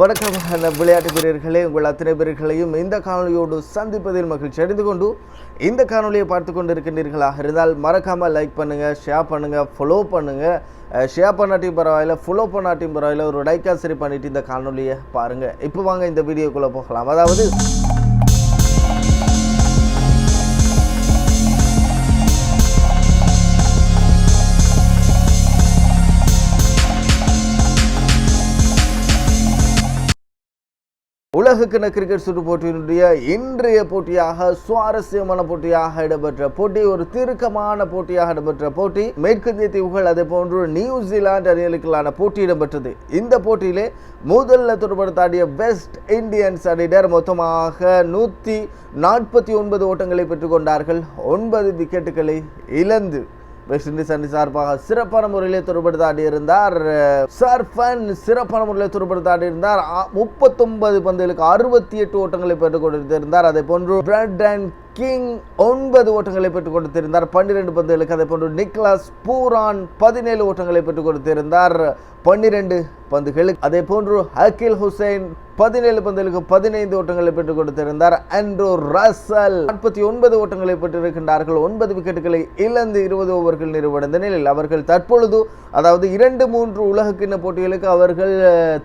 வணக்கம் விளையாட்டு வீரர்களே உங்கள் அத்தனை பேர்களையும் இந்த காணொலியோடு சந்திப்பதில் மகிழ்ச்சி அடைந்து கொண்டு இந்த காணொலியை பார்த்து கொண்டு இருக்கின்றீர்களாக இருந்தால் மறக்காமல் லைக் பண்ணுங்கள் ஷேர் பண்ணுங்கள் ஃபாலோ பண்ணுங்கள் ஷேர் பண்ணாட்டியும் பரவாயில்ல ஃபாலோ பண்ணாட்டியும் பரவாயில்ல. ஒரு லைக்கா சரி பண்ணிட்டு இந்த காணொலியை பாருங்கள் இப்போ வாங்க இந்த வீடியோக்குள்ளே போகலாம். அதாவது உலகக்கிண கிரிக்கெட் சுற்று போட்டியினுடைய இன்றைய போட்டியாக சுவாரஸ்யமான போட்டியாக இடம்பெற்ற போட்டி ஒரு திருக்கமான போட்டியாக இடம்பெற்ற போட்டி மேற்கிந்திய தீவுகள் அதே போன்று நியூசிலாந்து அணிகளுக்கான போட்டி இடம்பெற்றது. இந்த போட்டியிலே முதல்ல தொடர்படுத்தாடிய வெஸ்ட் இண்டியன்ஸ் அணியினர் மொத்தமாக நூற்றி நாற்பத்தி ஒன்பது ஓட்டங்களை பெற்றுக்கொண்டார்கள் ஒன்பது விக்கெட்டுகளை இழந்து வெஸ்ட் இண்டீஸ் அணி சார்பாக சிறப்பான முறையிலே துருப்படுத்தாடி இருந்தார். சர்ஃபன் சிறப்பான முறையில் துருப்படுத்தாடி இருந்தார். முப்பத்தொன்பது பந்துகளுக்கு அறுபத்தி எட்டு ஓட்டங்களை பெற்றுக் கொடுத்திருந்தார். அதே போன்று பிரெட் அண்ட் கிங் ஒன்பது ஓட்டங்களை பெற்றுக் கொடுத்திருந்தார். பன்னிரெண்டு பந்துகளுக்கு அதே போன்று நிக்லாஸ் பூரான் பதினேழு ஓட்டங்களை பெற்றுக் கொடுத்திருந்தார். பன்னிரெண்டு பந்துகளுக்கு. அதே போன்று அகில் ஹுசைன் பதினேழு பந்துகளுக்கு பதினைந்து ஓட்டங்களை பெற்றுக் கொடுத்திருந்தார். அண்ட்ரோ ரசல் நாற்பத்தி ஒன்பது ஓட்டங்களை பெற்றிருக்கின்றார்கள். ஒன்பது விக்கெட்டுகளை இழந்து இருபது ஓவர்கள் நிறைவடைந்த நிலையில் அவர்கள் தற்பொழுது அதாவது இரண்டு மூன்று உலகக்கிண்ண போட்டிகளுக்கு அவர்கள்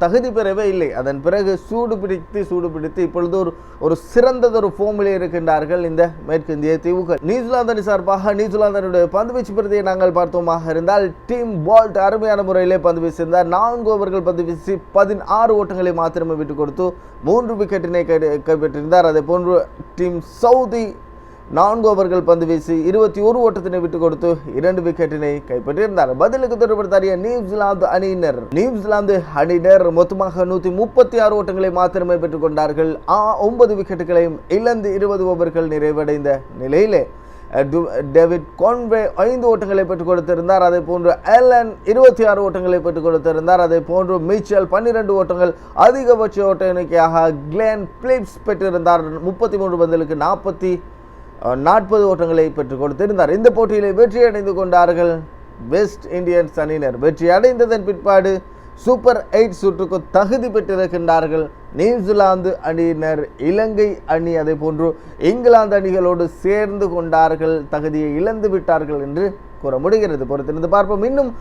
தகுதி பெறவே இல்லை. அதன் பிறகு சூடு பிடித்து சூடு பிடித்து இப்பொழுது ஒரு ஒரு சிறந்ததொரு ஃபோமில் இருக்கின்றார்கள் இந்த மேற்கிந்திய தீவுகள். நியூசிலாந்து அணி சார்பாக நியூசிலாந்தனுடைய பந்து வீச்சு பிரதியை நாங்கள் பார்த்தோமாக இருந்தால் டீம் பால்ட் அருமையான முறையிலே பந்து வீசியிருந்தார் நான்கு ஓவர்கள் பந்து வீசி பதினாறு ஓட்டங்களை மாத்திரமே விட்டுக் கொடுத்து மூன்று விக்கெட்டினை கை கைப்பற்றியிருந்தார். அதே போன்று டீம் சவுதி நான்கு ஓவர்கள் பந்து வீசி இருபத்தி ஒரு ஓட்டத்தினை விட்டுக் கொடுத்து இரண்டு விக்கெட்டினை கைப்பற்றியிருந்தார். பதிலுக்கு தொடர்படுத்தாடிய நியூசிலாந்து அணியினர். நியூசிலாந்து அணியினர் மொத்தமாக நூத்தி முப்பத்தி ஆறு ஓட்டங்களை மாத்திரமே பெற்றுக் கொண்டார்கள். ஒன்பது விக்கெட்டுகளையும் இழந்து இருபது ஓவர்கள் நிறைவடைந்த நிலையிலே டேவிட் கான்வே ஐந்து ஓட்டங்களை பெற்றுக் கொடுத்திருந்தார். அதே போன்று ஏலன் இருபத்தி ஆறு ஓட்டங்களை பெற்றுக் கொடுத்திருந்தார். அதே போன்று மிச்சல் பன்னிரண்டு ஓட்டங்கள் அதிகபட்ச ஓட்ட எண்ணிக்கையாக கிளேன் பிலிப்ஸ் பெற்றிருந்தார். முப்பத்தி மூன்று பந்தலுக்கு நாற்பத்தி நாற்பது ஓட்டங்களை பெற்றுக் கொடுத்திருந்தார். இந்த போட்டியிலே வெற்றி அடைந்து கொண்டார்கள். வெஸ்ட் இண்டியன்ஸ் அணியினர். வெற்றி அடைந்ததன் பிற்பாடு சூப்பர் எயிட் சுற்றுக்கு தகுதி பெற்றிருக்கின்றார்கள். நியூசிலாந்து அணியினர் இலங்கை அணி அதே போன்று இங்கிலாந்து அணிகளோடு சேர்ந்து கொண்டார்கள். தகுதியை இழந்து விட்டார்கள் என்று கூற முடிகிறது. பொறுத்திருந்து பார்ப்போம். இன்னும்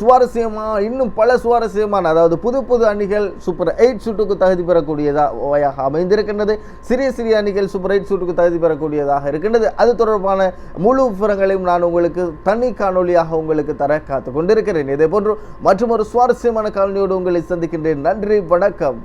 சுவாரஸ்யமாக சுவாரஸ்யமா இன்னும் பல சுவாரஸ்யமான அதாவது புது புது அணிகள் சூப்பர் எயிட் சுட்டுக்கு தகுதி பெறக்கூடியதாக அமைந்திருக்கின்றது. சிறிய சிறிய அணிகள் சூப்பர் எயிட் சுட்டுக்கு தகுதி பெறக்கூடியதாக இருக்கின்றது. அது தொடர்பான முழு விவரங்களையும் நான் உங்களுக்கு தனி காணொலியாக உங்களுக்கு தர காத்து கொண்டிருக்கிறேன். இதே போன்று மற்றும் ஒரு சுவாரஸ்யமான காணொலியோடு உங்களை சந்திக்கின்றேன். நன்றி வணக்கம்.